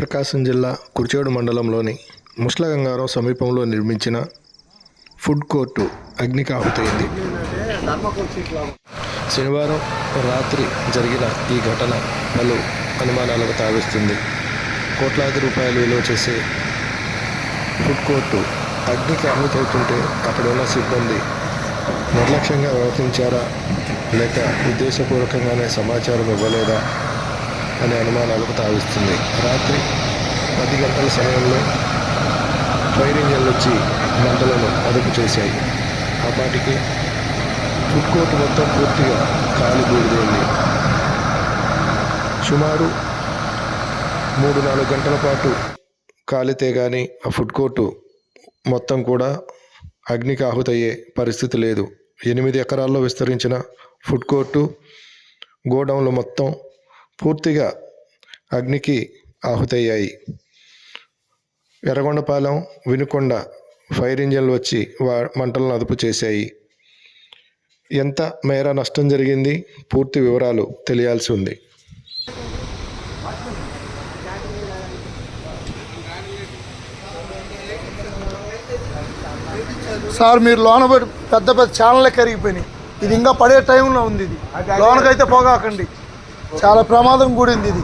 ప్రకాశం జిల్లా కుర్చేడు మండలంలోని ముస్లగంగారం సమీపంలో నిర్మించిన ఫుడ్ కోర్టు అగ్నికి శనివారం రాత్రి జరిగిన ఈ ఘటన పలు అనుమానాలకు తావిస్తుంది. కోట్లాది రూపాయలు విలువ చేసే ఫుడ్ కోర్టు అగ్నికి ఆహుతవుతుంటే అక్కడ ఉన్న సిబ్బంది నిర్లక్ష్యంగా వ్యవహరించారా లేక ఉద్దేశపూర్వకంగానే సమాచారం ఇవ్వలేదా? అనే అనుమానాలకు తావిస్తుంది. రాత్రి పది గంటల సమయంలో ఫైర్ ఇంజన్లు వచ్చి మంటలను అదుపు చేశాయి. అప్పటికి ఫుడ్ కోర్టు మొత్తం పూర్తిగా కాలి బూడిదైంది. సుమారు మూడు నాలుగు గంటల పాటు కాలితే కానీ ఆ ఫుడ్ కోర్టు మొత్తం కూడా అగ్నికి ఆహుతయ్యే పరిస్థితి లేదు. ఎనిమిది ఎకరాల్లో విస్తరించిన ఫుడ్ కోర్టు గోడౌన్లు మొత్తం పూర్తిగా అగ్నికి ఆహుతయ్యాయి. ఎర్రగొండపాలెం వినుకొండ ఫైర్ ఇంజన్లు వచ్చి వా మంటలను అదుపు చేశాయి. ఎంత మేర నష్టం జరిగింది? పూర్తి వివరాలు తెలియాల్సి ఉంది. సార్ మీరు లోన పెద్ద పెద్ద ఛానళ్ళే కరిగిపోయినాయి. ఇది ఇంకా పడే టైంలో ఉంది ఇది. లోనకైతే పోగాకండి. చాలా ప్రమాదం కూడింది ఇది.